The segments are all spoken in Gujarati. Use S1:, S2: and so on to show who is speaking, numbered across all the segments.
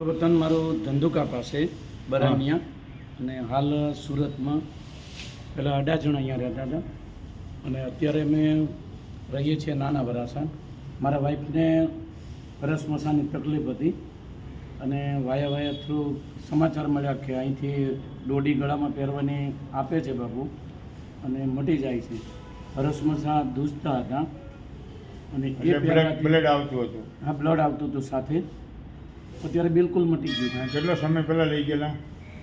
S1: વતન મારું ધંધુકા પાસે બરામિયા. અને હાલ સુરતમાં પહેલાં અઢા જણ અહીંયા રહેતા હતા. અને અત્યારે અમે રહીએ છીએ નાના વરાસા મારા વાઈફને રસ મસાની તકલીફ હતી. અને વાયા વાયા થ્રુ સમાચાર મળ્યા કે અહીંથી દોડી ગળામાં પહેરવાની આપે છે બાબુ અને મટી જાય છે. રસમસા દૂધતા હતા. અને એ
S2: બ્લડ આવતું હતું.
S1: હા બ્લડ આવતું હતું સાથે. અત્યારે બિલકુલ મટી ગયું છે.
S2: કેટલો સમય પહેલા લઈ ગયેલા?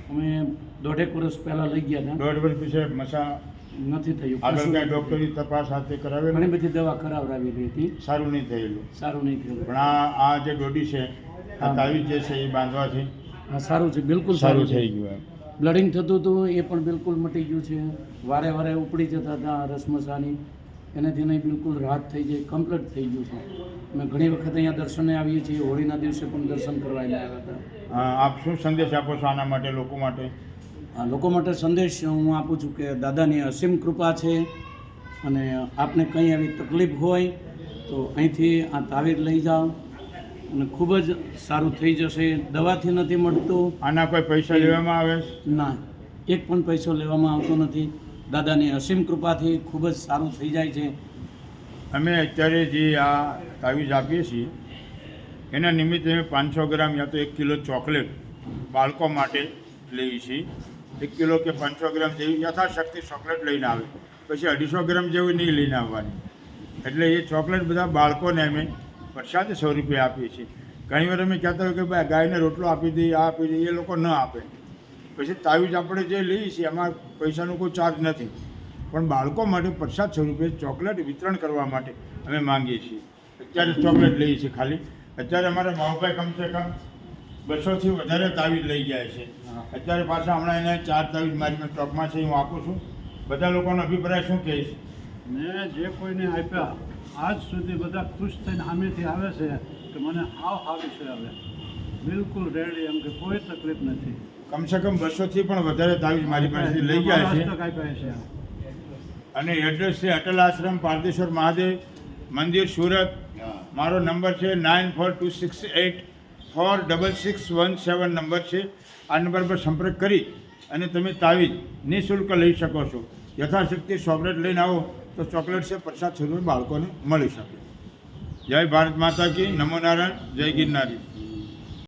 S1: અમે દોઢેક વર્ષ પહેલા લઈ ગયા હતા.
S2: દોઢ વર્ષ પછી મસા
S1: નથી થયું.
S2: આગળ
S1: ક્યાં
S2: ડૉક્ટરની તપાસ હાથે. કરાવેલી?
S1: ઘણી બધી દવા કરાવડાવેલી હતી.
S2: સારું નહીં થયેલું.
S1: સારું નહીં થયું
S2: પણ આ આ જે ડોડી છે આ. તાવીજ જે છે એ બાંધવાથી?
S1: હા સારું છે બિલકુલ
S2: સારું થઈ ગયું
S1: બ્લડિંગ થતું હતું એ પણ બિલકુલ મટી ગયું છે. વારે વારે ઉપડી જતા હતા રસમસાની. એનાથી નહીં બિલકુલ રાહત થઈ જાય કમ્પ્લીટ થઈ ગયું છે. અમે ઘણી વખત અહીંયા દર્શને આવીએ છીએ હોળીના દિવસે પણ દર્શન કરવા આવ્યા હતા.
S2: આપ શું સંદેશ આપો છો આના માટે લોકો માટે?
S1: લોકો માટે સંદેશ હું આપું છું કે દાદાની અસીમ કૃપા છે અને આપને કંઈ આવી તકલીફ હોય તો અહીંથી આ તાવીર લઈ જાઓ અને ખૂબ જ સારું થઈ જશે. દવાથી નથી મળતું.
S2: આના કોઈ પૈસા લેવામાં આવે
S1: ના એક પણ પૈસો લેવામાં આવતો નથી. દાદાની અસીમ કૃપાથી ખૂબ જ સારું થઈ જાય છે.
S2: અમે અત્યારે જે આ તાવીજ આપીએ છીએ, એના નિમિત્તે અમે પાંચસો ગ્રામ યા તો એક કિલો ચોકલેટ બાળકો માટે લઈએ છીએ. એક કિલો કે પાંચસો ગ્રામ જેવી યથાશક્તિ ચોકલેટ લઈને આવે. પછી અઢીસો ગ્રામ જેવી નહીં લઈને આવવાની. એટલે એ ચોકલેટ બધા બાળકોને અમે પ્રસાદ સ્વરૂપે આપીએ છીએ. ઘણીવાર અમે કહેતા હોય કે ભાઈ ગાયને રોટલો આપી દઈએ આ આપી દઈએ એ લોકો ન આપે. પછી તાવીજ આપણે જે લઈએ છીએ, એમાં પૈસાનો કોઈ ચાર્જ નથી. પણ બાળકો માટે પ્રસાદ સ્વરૂપે ચોકલેટ વિતરણ કરવા માટે અમે માંગીએ છીએ. અત્યારે ચોકલેટ લઈએ છીએ ખાલી. અત્યારે અમારા ભાવભાઈ કમસે કમ બસોથી વધારે તાવીજ લઈ જાય છે. અત્યારે પાછા હમણાં એને ચાર તાવીજ મારી સ્ટોકમાં છે, હું આપું છું. બધા લોકોનો અભિપ્રાય શું કહીશ
S3: મેં જે કોઈને આપ્યા, આજ સુધી બધા ખુશ થઈને સામેથી આવે છે કે મને હાવ સારું છે હવે. બિલકુલ રેડી એમ કે કોઈ તકલીફ નથી.
S2: કમસે કમ બસોથી પણ વધારે તાવીજ મારી પાસેથી લઈ ગયા છે.
S3: છે.
S2: અને એડ્રેસ છે અટલ આશ્રમ પારદેશ્વર મહાદેવ મંદિર સુરત. મારો નંબર છે nine four two six eight four double six one seven number છે. આ નંબર પર સંપર્ક કરી અને તમે તાવીજ નિઃશુલ્ક લઈ શકો છો. યથાશક્તિ ચોકલેટ લઈને આવો તો ચોકલેટ છે પ્રસાદ સ્વરૂપે બાળકોને મળી શકે. જય ભારત માતા કી નમો નારાયણ જય ગિરનારી.